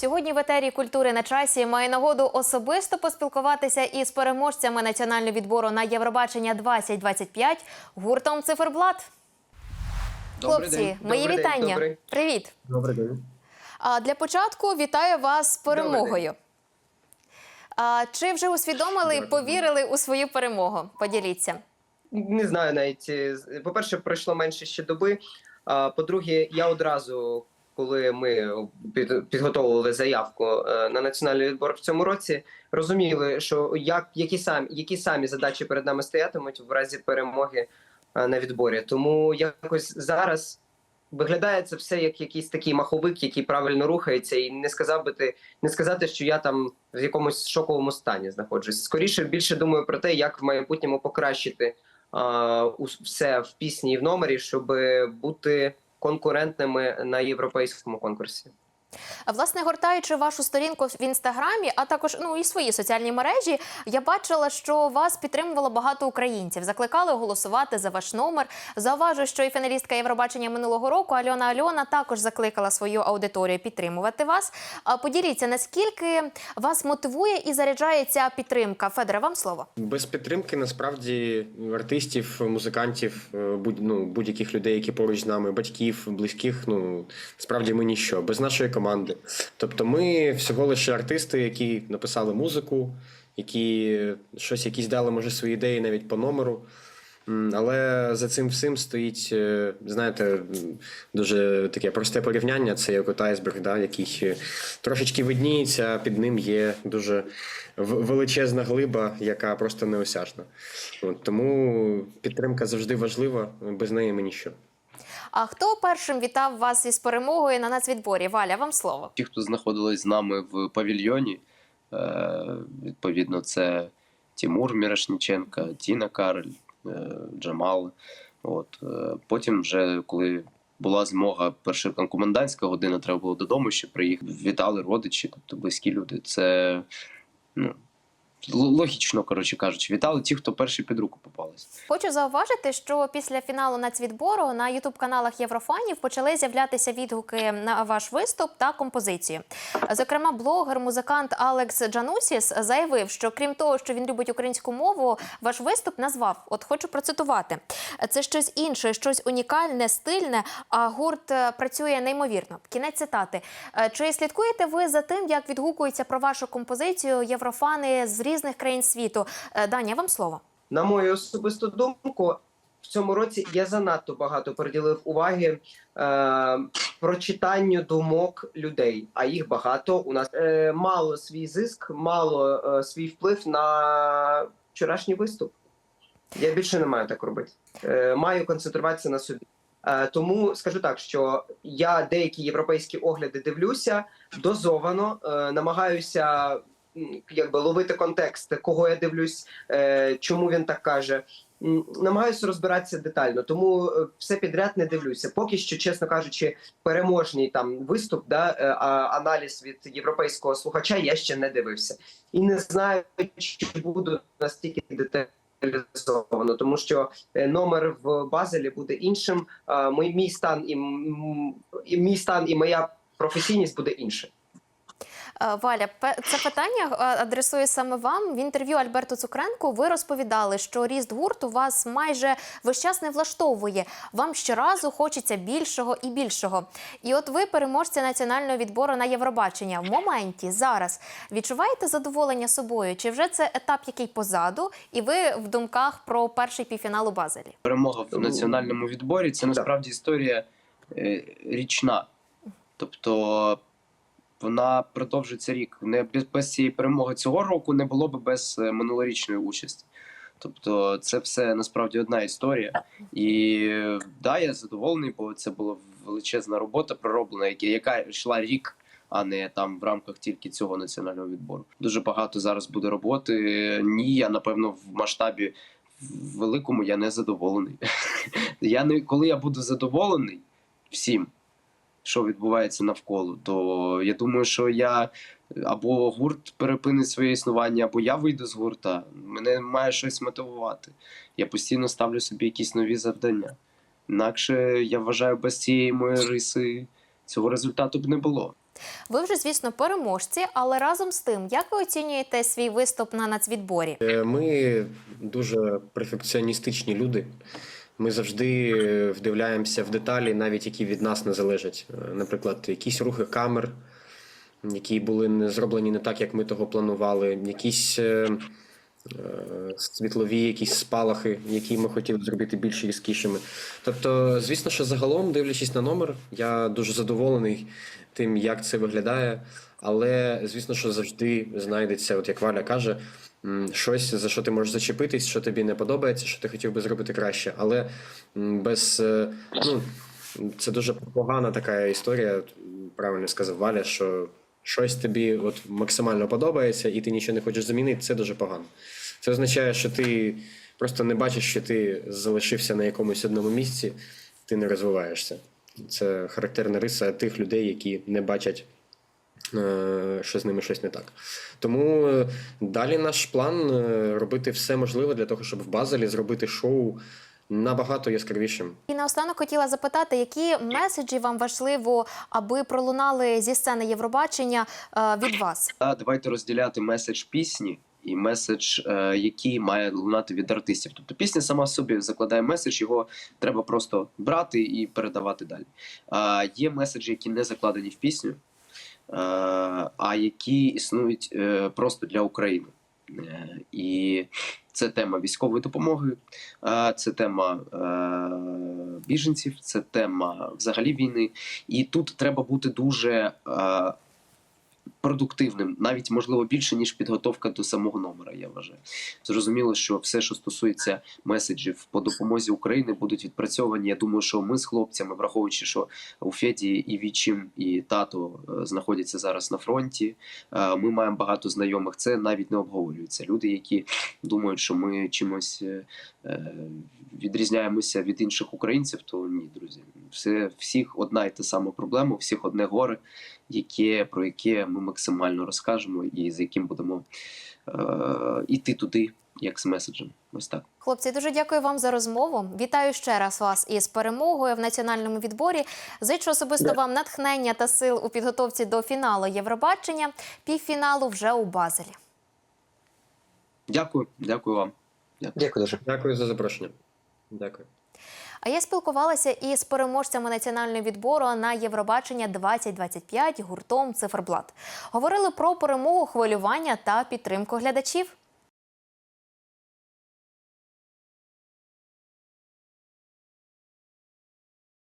Сьогодні в етері культури на часі має нагоду особисто поспілкуватися із переможцями національного відбору на Євробачення 2025 гуртом Циферблат. Добрий Хлопці, день. мої Добрий день, вітання. добрий. Привіт. Добрий день. А для початку вітаю вас з перемогою. А, чи вже усвідомили, Добрий. повірили у свою перемогу? Поділіться. Не знаю навіть. е, По-перше, пройшло менше ще доби. По-друге, я одразу, коли ми під, підготовували заявку е, на національний відбор в цьому році, розуміли, що як які самі які самі задачі перед нами стоятимуть в разі перемоги е, на відборі. Тому якось зараз. Виглядає це все як якийсь такий маховик, який правильно рухається, і не сказав би ти, не сказати, що я там в якомусь шоковому стані знаходжусь. Скоріше більше думаю про те, як в майбутньому покращити а, все в пісні і в номері, щоб бути конкурентними на європейському конкурсі. Власне, гортаючи вашу сторінку в інстаграмі, а також ну і свої соціальні мережі, я бачила, що вас підтримувало багато українців. Закликали голосувати за ваш номер. Зауважу, що і фіналістка Євробачення минулого року Альона Альона також закликала свою аудиторію підтримувати вас. А поділіться, наскільки вас мотивує і заряджає ця підтримка? Федоре, вам слово. Без підтримки насправді артистів, музикантів, е, будь, ну, будь-яких людей, які поруч з нами, батьків, близьких, ну справді ми ніщо, без нашої команди. Тобто, ми всього лише артисти, які написали музику, які щось якісь дали, може, свої ідеї навіть по номеру. Але за цим всім стоїть, е, знаєте, дуже таке просте порівняння. Це як айсберг, да, який е, трошечки видніється, а під ним є дуже величезна глиба, яка просто неосяжна. От, тому підтримка завжди важлива, без неї ми ніщо. А хто першим вітав вас із перемогою на нацвідборі? Валя, вам слово. ті, хто знаходились з нами в павільйоні, е, відповідно, це Тимур Мірошніченка, Тіна Кароль, е, Джамал. От, е, потім, вже коли була змога, перша комендантська година, треба було додому ще приїхати. Вітали родичі, тобто близькі люди. Це ну, логічно, коротше кажучи, вітали ті, хто перші під руку попались. Хочу зауважити, що після фіналу нацвідбору на ютуб-каналах Єврофанів почали з'являтися відгуки на ваш виступ та композицію. Зокрема, блогер, музикант Алекс Джанусіс заявив, що крім того, що він любить українську мову, ваш виступ назвав. От хочу процитувати: це щось інше, щось унікальне, стильне. А гурт е, працює неймовірно. Кінець цитати. Е, Чи слідкуєте ви за тим, як відгукуються про вашу композицію єврофани з різних країн світу? Е, Даня, вам слово. На мою особисту думку, в цьому році я занадто багато приділив уваги е, прочитанню думок людей, а їх багато. У нас е, мало свій зиск, мало е, свій вплив на вчорашній виступ. Я більше не маю так робити. Е, маю концентруватися на собі. Е, тому скажу так, що я деякі європейські огляди дивлюся дозовано, е, намагаюся якби ловити контекст, кого я дивлюсь, е, чому він так каже. Намагаюся розбиратися детально, тому е, все підряд не дивлюся. Поки що, чесно кажучи, переможний там виступ, да, е, аналіз від європейського слухача я ще не дивився. І не знаю, чи буду настільки деталізовано, тому що номер в Базелі буде іншим. Мій, мій стан і, мій стан і моя професійність буде інша. Е, Валя, це питання е, адресує саме вам. В інтерв'ю Альберту Цукренку ви розповідали, що ріст гурту вас майже весь час не влаштовує. Вам щоразу хочеться більшого і більшого. І от ви переможці національного відбору на Євробачення. В моменті зараз відчуваєте задоволення собою? Чи вже це етап, який позаду, і ви в думках про перший півфінал у Базелі? перемога в національному відборі це насправді історія е, річна. Тобто вона продовжиться рік. Не без, без цієї перемоги цього року не було б без е, минулорічної участі. Тобто, це все насправді одна історія. І да, я задоволений, бо це була величезна робота пророблена, яка, яка йшла рік. А не там в рамках тільки цього національного відбору. Дуже багато зараз буде роботи. Ні, я напевно в масштабі великому я не задоволений. я не коли я буду задоволений всім, що відбувається навколо, то я думаю, що я або гурт перепинить своє існування, або я вийду з гурта. Мене має щось мотивувати. Я постійно ставлю собі якісь нові завдання. Інакше я вважаю, без цієї моєї риси цього результату б не було. Ви вже, звісно, переможці, але разом з тим, як ви оцінюєте свій виступ на нацвідборі? Е, Ми дуже перфекціоністичні люди. Ми завжди е, вдивляємося в деталі, навіть які від нас не залежать. Е, Наприклад, якісь рухи камер, які були не зроблені не так, як ми того планували, якісь е, світлові, якісь спалахи, які ми хотіли зробити більш різкішими. Тобто, звісно, що загалом, дивлячись на номер, я дуже задоволений тим, як це виглядає. Але звісно, що завжди знайдеться, от як Валя каже, щось, за що ти можеш зачепитись, що тобі не подобається, що ти хотів би зробити краще. Але без е, ну, це дуже погана така історія. Правильно сказав Валя, що щось тобі от максимально подобається, і ти нічого не хочеш замінити, це дуже погано. Це означає, що ти просто не бачиш, що ти залишився на якомусь одному місці, ти не розвиваєшся. Це характерна риса тих людей, які не бачать, що з ними щось не так. Тому е, далі наш план е, робити все можливе для того, щоб в Базелі зробити шоу набагато яскравішим. І наостанок хотіла запитати, які меседжі вам важливо, аби пролунали зі сцени Євробачення е, від вас? Та давайте розділяти меседж пісні і меседж, е, який має лунати від артистів. Тобто пісня сама собі закладає меседж, його треба просто брати і передавати далі. А є меседжі, які не закладені в пісню, е, а які існують е, просто для України. Е, І це тема військової допомоги, е, це тема е, біженців, це тема взагалі війни. І тут треба бути дуже е, продуктивним, навіть можливо більше ніж підготовка до самого номера. Я вважаю. Зрозуміло, що все, що стосується меседжів по допомозі України, будуть відпрацьовані. Я думаю, що ми з хлопцями, враховуючи, що у Феді і Вічим, і тато е, знаходяться зараз на фронті. е, Ми маємо багато знайомих. Це навіть не обговорюється. Люди, які думають, що ми чимось е, відрізняємося від інших українців, то ні, друзі. Все всіх одна і та сама проблема, у всіх одне горе, яке про яке ми максимально розкажемо, і з яким будемо е, іти туди, як з меседжем. Ось так. Хлопці, дуже дякую вам за розмову. Вітаю ще раз вас із перемогою в національному відборі. Зичу особисто вам натхнення та сил у підготовці до фіналу Євробачення, півфіналу вже у Базелі. Дякую, дякую вам. Дякую дуже. Дякую за запрошення. Дякую. А я спілкувалася із переможцями національного відбору на Євробачення 2025 гуртом Циферблат. Говорили про перемогу, хвилювання та підтримку глядачів.